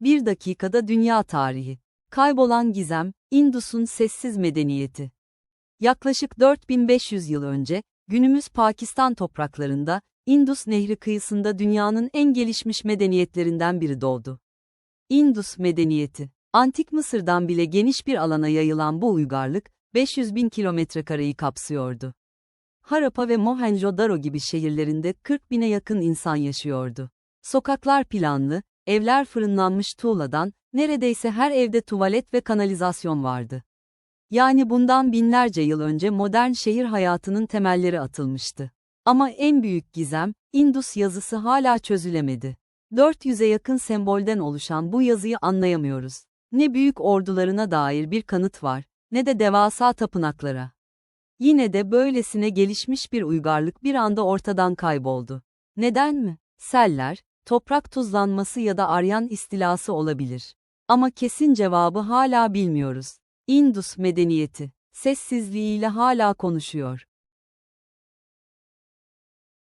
Bir dakikada dünya tarihi. Kaybolan gizem, Indus'un sessiz medeniyeti. Yaklaşık 4500 yıl önce, günümüz Pakistan topraklarında, Indus Nehri kıyısında dünyanın en gelişmiş medeniyetlerinden biri doğdu. Indus medeniyeti. Antik Mısır'dan bile geniş bir alana yayılan bu uygarlık, 500 bin kilometrekareyi kapsıyordu. Harappa ve Mohenjo-Daro gibi şehirlerinde 40 bine yakın insan yaşıyordu. Sokaklar planlı, evler fırınlanmış tuğladan, neredeyse her evde tuvalet ve kanalizasyon vardı. Yani bundan binlerce yıl önce modern şehir hayatının temelleri atılmıştı. Ama en büyük gizem, Indus yazısı hala çözülemedi. 400'e yakın sembolden oluşan bu yazıyı anlayamıyoruz. Ne büyük ordularına dair bir kanıt var, ne de devasa tapınaklara. Yine de böylesine gelişmiş bir uygarlık bir anda ortadan kayboldu. Neden mi? Seller, toprak tuzlanması ya da Aryan istilası olabilir. Ama kesin cevabı hala bilmiyoruz. Indus medeniyeti, sessizliğiyle hala konuşuyor.